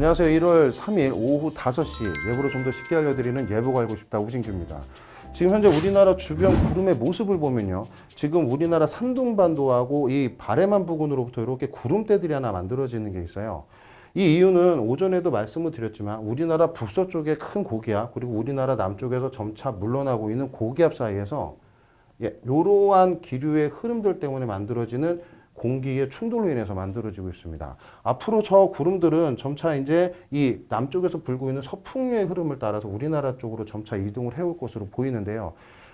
안녕하세요. 1월 3일 오후 5시 예보를 좀 더 쉽게 알려드리는 예보가 알고 싶다 우진규입니다. 지금 현재 우리나라 주변 구름의 모습을 보면요. 지금 우리나라 산둥반도하고 이 바레만 부근으로부터 이렇게 구름대들이 하나 만들어지는 게 있어요. 이 이유는 오전에도 말씀을 드렸지만 우리나라 북서쪽에 큰 고기압 그리고 우리나라 남쪽에서 점차 물러나고 있는 고기압 사이에서 예, 이러한 기류의 흐름들 때문에 만들어지는 공기의 충돌로 인해서 만들어지고 있습니다. 앞으로 저 구름들은 점차 이제 이 남쪽에서 불고 있는 서풍류의 흐름을 따라서 우리나라 쪽으로 점차 이동을 해올 것으로 보이는데요.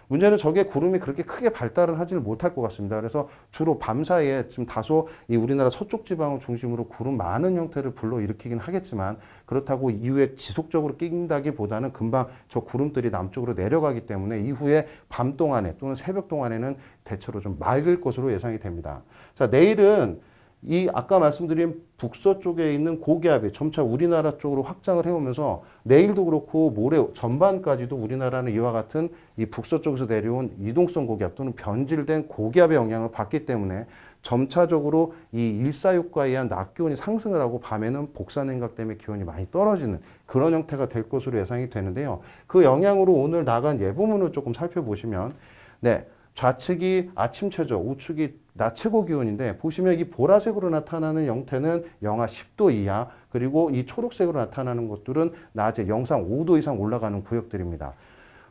문제는 저게 구름이 그렇게 크게 발달을 하지는 못할 것 같습니다. 그래서 주로 밤 사이에 지금 다소 이 우리나라 서쪽 지방을 중심으로 구름 많은 형태를 불러 일으키긴 하겠지만 그렇다고 이후에 지속적으로 낀다기보다는 금방 저 구름들이 남쪽으로 내려가기 때문에 이후에 밤 동안에 또는 새벽 동안에는 대체로 좀 맑을 것으로 예상이 됩니다. 자, 내일은 이 아까 말씀드린 북서 쪽에 있는 고기압이 점차 우리나라 쪽으로 확장을 해오면서 내일도 그렇고 모레 전반까지도 우리나라는 이와 같은 이 북서 쪽에서 내려온 이동성 고기압 또는 변질된 고기압의 영향을 받기 때문에 점차적으로 이 일사육과에 의한 낮 기온이 상승을 하고 밤에는 복사 냉각 때문에 기온이 많이 떨어지는 그런 형태가 될 것으로 예상이 되는데요. 그 영향으로 오늘 나간 예보문을 조금 살펴보시면 네. 좌측이 아침 최저, 우측이 낮 최고 기온인데 보시면 이 보라색으로 나타나는 형태는 영하 10도 이하 그리고 이 초록색으로 나타나는 것들은 낮에 영상 5도 이상 올라가는 구역들입니다.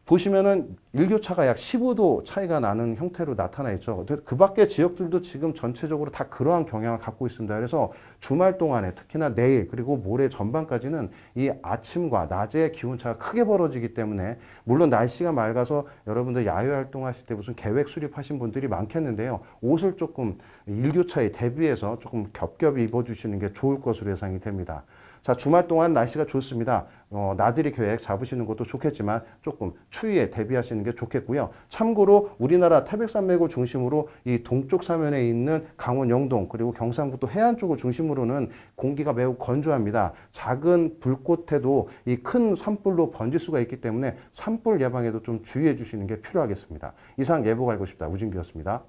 보시면은 일교차가 약 15도 차이가 나는 형태로 나타나 있죠. 그 밖의 지역들도 지금 전체적으로 다 그러한 경향을 갖고 있습니다. 그래서 주말 동안에 특히나 내일 그리고 모레 전반까지는 이 아침과 낮의 기온차가 크게 벌어지기 때문에 물론 날씨가 맑아서 여러분들 야외 활동하실 때 무슨 계획 수립하신 분들이 많겠는데요. 옷을 조금 일교차에 대비해서 조금 겹겹이 입어주시는 게 좋을 것으로 예상이 됩니다. 자, 주말 동안 날씨가 좋습니다. 어, 나들이 계획 잡으시는 것도 좋겠지만 조금 추위에 대비하시는 게 좋겠고요. 참고로 우리나라 태백산맥을 중심으로 이 동쪽 사면에 있는 강원 영동 그리고 경상북도 해안 쪽을 중심으로는 공기가 매우 건조합니다. 작은 불꽃에도 이 큰 산불로 번질 수가 있기 때문에 산불 예방에도 좀 주의해 주시는 게 필요하겠습니다. 이상 예보가 알고 싶다. 우진규였습니다.